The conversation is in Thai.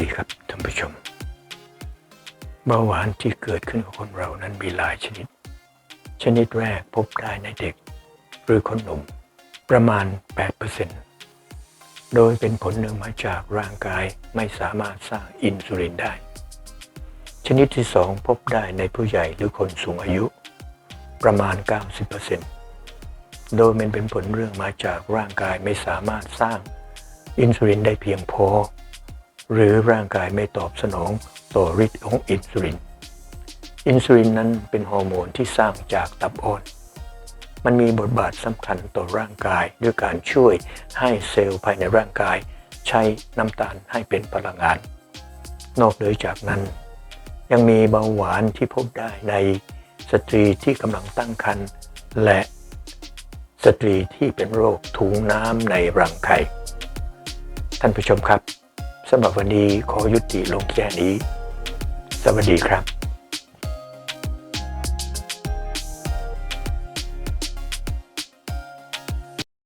ดีครับท่านผู้ชม เบาหวานที่เกิดขึ้นกับคนเรานั้นมีหลายชนิด ชนิดแรกพบได้ในเด็ก หรือคนหนุ่ม ประมาณ 8%โดยเป็นผลเนื่องมาจากร่างกายไม่สามารถสร้างอินซูลินได้ ชนิดที่ 2 พบได้ในผู้ใหญ่หรือคนสูงอายุ ประมาณ 90%โดยมันเป็นผลเรื่องมาจากร่างกายไม่สามารถสร้างอินซูลินได้เพียงพอ หรือร่างกายไม่ตอบสนองต่อฤทธิ์ของอินซูลิน อินซูลินนั้นเป็นฮอร์โมนที่สร้างจากตับอ่อน มันมีบทบาทสำคัญต่อร่างกายด้วยการช่วยให้เซลล์ภายในร่างกาย ใช้น้ำตาลให้เป็นพลังงาน นอกเหนือจากนั้น ยังมีเบาหวานที่พบได้ในสตรีที่กำลังตั้งครรภ์และสตรีที่เป็นโรคถุงน้ำในรังไข่ท่านผู้ชมครับ สำหรับวันนี้ขอยุติลงแค่นี้ สวัสดีครับ